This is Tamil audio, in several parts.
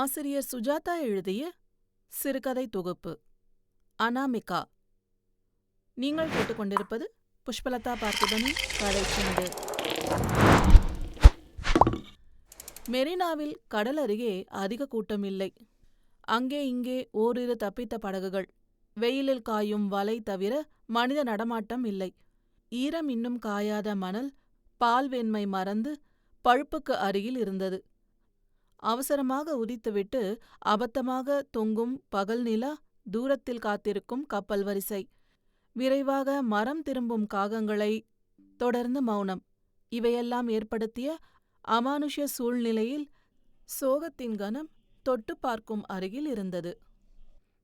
ஆசிரியர் சுஜாதா எழுதிய சிறுகதை தொகுப்பு அனாமிகா. நீங்கள் கேட்டுக்கொண்டிருப்பது புஷ்பலதா பார்த்திபனின் கதைச்செண்டு மெரினாவில் கடல் அருகே அதிக கூட்டம் இல்லை. அங்கே இங்கே ஓரிரு தப்பித்த படகுகள் வெயிலில் காயும் வலை தவிர மனித நடமாட்டம் இல்லை. ஈரம் இன்னும் காயாத மணல் பால் வெண்மை மறந்து பழுப்புக்கு அருகில் இருந்தது. அவசரமாக உதித்துவிட்டு அபத்தமாக தொங்கும் பகல் நிலா தூரத்தில் காத்திருக்கும் கப்பல் வரிசை. விரைவாக மரம் திரும்பும் காகங்களை தொடர்ந்து மௌனம். இவையெல்லாம் ஏற்படுத்திய அமானுஷ்ய சூழ்நிலையில் சோகத்தின் கனம் தொட்டு பார்க்கும் அருகில் இருந்தது.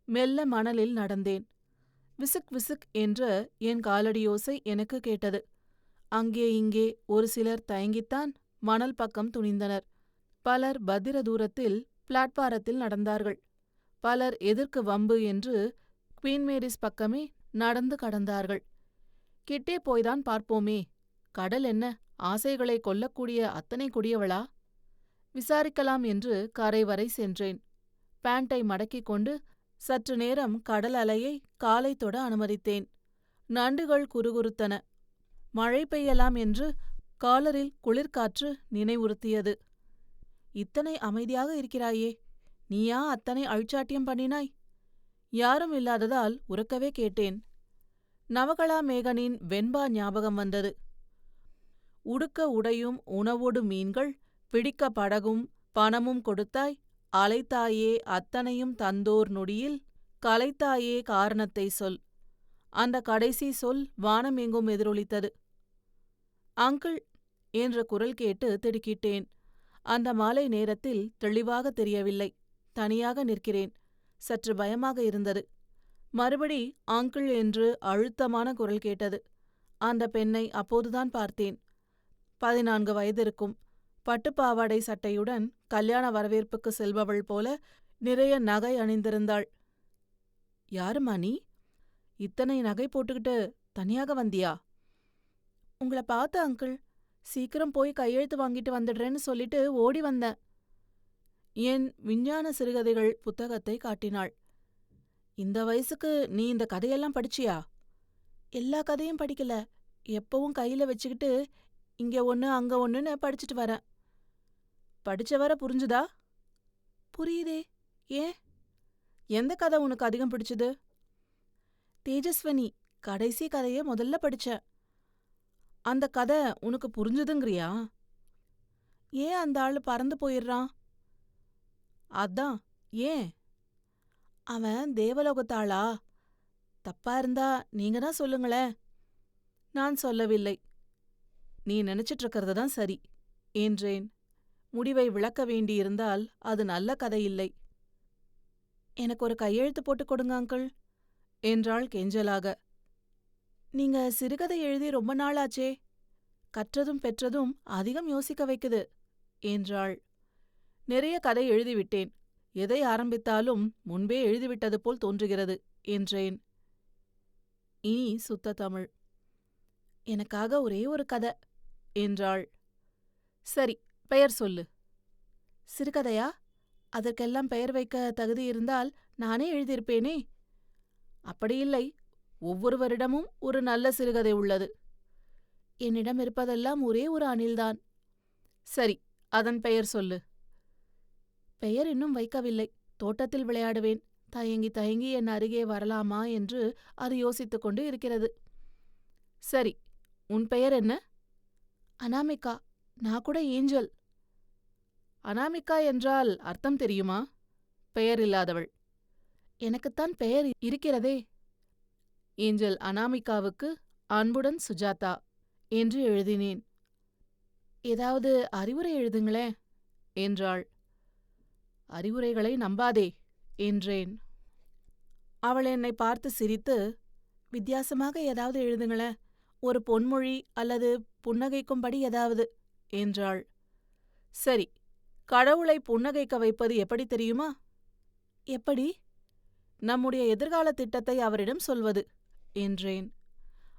மெல்ல மணலில் நடந்தேன். விசுக் விசுக் என்ற என் காலடியோசை எனக்கு கேட்டது. அங்கே இங்கே ஒரு சிலர் தயங்கித்தான் மணல் பக்கம் துணிந்தனர். பலர் பத்திர தூரத்தில் பிளாட்பாரத்தில் நடந்தார்கள். பலர் எதற்கு வம்பு என்று குவீன் மேரிஸ் பக்கமே நடந்து கடந்தார்கள். கிட்டே போய்தான் பார்ப்போமே கடல் என்ன ஆசைகளை கொல்லக்கூடிய அத்தனை கொடியவளா? விசாரிக்கலாம் என்று கரை வரை சென்றேன். பேண்டை மடக்கிக் கொண்டு சற்று நேரம் கடல் அலையை காலை தொட அனுமதித்தேன். நண்டுகள் குறுகுறுத்தன. மழை பெய்யலாம் என்று காலரில் குளிர்காற்று நினைவுறுத்தியது. இத்தனை அமைதியாக இருக்கிறாயே. நீயா அத்தனை அழிச்சாட்டியம் பண்ணினாய்? யாரும் இல்லாததால் உறக்கவே கேட்டேன். நவகலா மேகனின் வெண்பா ஞாபகம் வந்தது. உடுக்க உடையும் உணவோடு மீன்கள் பிடிக்க படகும் பணமும் கொடுத்தாய். அலைத்தாயே அத்தனையும் தந்தோர் நொடியில் கலைத்தாயே காரணத்தை சொல். அந்த கடைசி சொல் வானமெங்கும் எதிரொலித்தது. அங்கிள்! என்ற குரல் கேட்டு திடுக்கிட்டேன். அந்த மாலை நேரத்தில் தெளிவாக தெரியவில்லை. தனியாக நிற்கிறேன். சற்று பயமாக இருந்தது. மறுபடி அங்கிள் என்று அழுத்தமான குரல் கேட்டது. அந்த பெண்ணை அப்போதுதான் பார்த்தேன். பதினான்கு வயதிருக்கும். பட்டுப்பாவாடை சட்டையுடன் கல்யாண வரவேற்புக்கு செல்பவள் போல நிறைய நகை அணிந்திருந்தாள். யாருமா நீ? இத்தனை நகை போட்டுக்கிட்டு தனியாக வந்தியா? உங்கள பார்த்த அங்கிள். சீக்கிரம் போய் கையெழுத்து வாங்கிட்டு வந்துடுறேன்னு சொல்லிட்டு ஓடி வந்தேன். என் விஞ்ஞான சிறுகதைகள் புத்தகத்தை காட்டினாள். இந்த வயசுக்கு நீ இந்த கதையெல்லாம் படிச்சியா? எல்லா கதையும் படிக்கல. எப்பவும் கையில வச்சுக்கிட்டு இங்க ஒன்னு அங்க ஒன்னுன்னு படிச்சுட்டு வரேன். படிச்ச வர புரிஞ்சுதா? புரியுதே. ஏன்? எந்த கதை உனக்கு அதிகம் பிடிச்சது? தேஜஸ்வனி. கடைசி கதைய முதல்ல படிச்சேன். அந்த கதை உனக்கு புரிஞ்சுதுங்கிறியா? ஏன் அந்த ஆளு பறந்து போயிடுறான் அதான் ஏன்? அவன் தேவலோகத்தாளா? தப்பா இருந்தா நீங்க தான் சொல்லுங்களேன். நான் சொல்லவில்லை. நீ நினைச்சிட்டு இருக்கிறது தான் சரி என்றேன். முடிவை விளக்க வேண்டியிருந்தால் அது நல்ல கதையில்லை எனக்கு ஒரு கையெழுத்து போட்டுக் கொடுங்க அங்கிள் என்றாள் கெஞ்சலாக. நீங்க சிறுகதை எழுதி ரொம்ப நாளாச்சே. கற்றதும் பெற்றதும் அதிகம் யோசிக்க வைக்குது என்றாள். நிறைய கதை எழுதிவிட்டேன். எதை ஆரம்பித்தாலும் முன்பே எழுதிவிட்டது போல் தோன்றுகிறது என்றேன். இனி சுத்த தமிழ். எனக்காக ஒரே ஒரு கதை என்றாள். சரி பெயர் சொல்லு. சிறுகதையா? அதற்கெல்லாம் பெயர் வைக்க தகுதி இருந்தால் நானே எழுதியிருப்பேனே. அப்படியில்லை ஒவ்வொருவரிடமும் ஒரு நல்ல சிறுகதை உள்ளது. என்னிடம் இருப்பதெல்லாம் ஒரே ஒரு அணில்தான். சரி அதன் பெயர் சொல்லு. பெயர் இன்னும் வைக்கவில்லை. தோட்டத்தில் விளையாடுவேன். தயங்கி தயங்கி என் அருகே வரலாமா என்று அது யோசித்துக் கொண்டு இருக்கிறது. சரி உன் பெயர் என்ன? அனாமிகா. நான் கூட ஏஞ்சல். அனாமிகா என்றால் அர்த்தம் தெரியுமா? பெயர் இல்லாதவள். எனக்குத்தான் பெயர் இருக்கிறதே. ஏஞ்சல் அனாமிகாவுக்கு அன்புடன் சுஜாதா என்று எழுதினேன். ஏதாவது அறிவுரை எழுதுங்களேன் என்றாள். அறிவுரைகளை நம்பாதே என்றேன். அவள் என்னை பார்த்து சிரித்து வித்தியாசமாக ஏதாவது எழுதுங்களேன் ஒரு பொன்மொழி அல்லது புன்னகைக்கும்படி ஏதாவது என்றாள். சரி கடவுளை புன்னகைக்க வைப்பது எப்படி தெரியுமா? எப்படி? நம்முடைய எதிர்கால திட்டத்தை அவரிடம் சொல்வது. என்றேன்.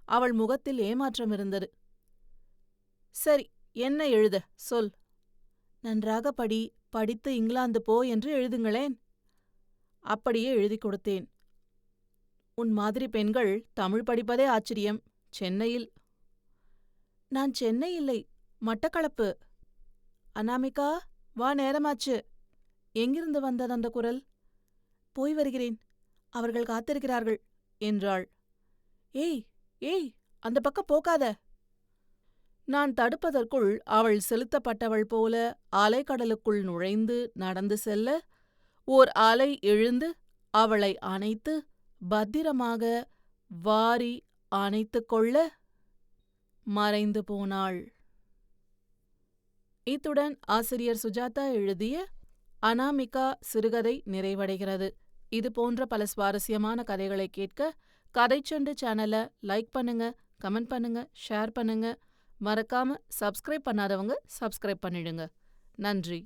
அவள் முகத்தில் ஏமாற்றம் இருந்தது. சரி என்ன எழுத? சொல். நன்றாக படி படித்து இங்கிலாந்து போ என்று எழுதுங்களேன். அப்படியே எழுதிக் கொடுத்தேன். உன் மாதிரி பெண்கள் தமிழ் படிப்பதே ஆச்சரியம். சென்னையில். நான் சென்னை இல்லை மட்டக்களப்பு. அனாமிகா வா நேரமாச்சு. எங்கிருந்து வந்தது அந்த குரல்? போய் வருகிறேன். அவர்கள் காத்திருக்கிறார்கள் என்றாள். ஏய் ஏய் அந்த பக்கம் போகாத. நான் தடுப்பதற்குள் அவள் செலுத்தப்பட்டவள் போல அலைக்கடலுக்குள் நுழைந்து நடந்து செல்ல ஓர் அலை எழுந்து அவளை அணைத்து பத்திரமாக வாரி அணைத்துக் கொள்ள மறைந்து போனாள். இத்துடன் ஆசிரியர் சுஜாதா எழுதிய அனாமிகா சிறுகதை நிறைவடைகிறது. இது போன்ற பல சுவாரஸ்யமான கதைகளை கேட்க கதைச்செண்டு சேனலை லைக் பண்ணுங்க கமெண்ட் பண்ணுங்க ஷேர் பண்ணுங்க. மறக்காம சப்ஸ்கிரைப் பண்ணாதவங்க சப்ஸ்கிரைப் பண்ணிடுங்க. நன்றி.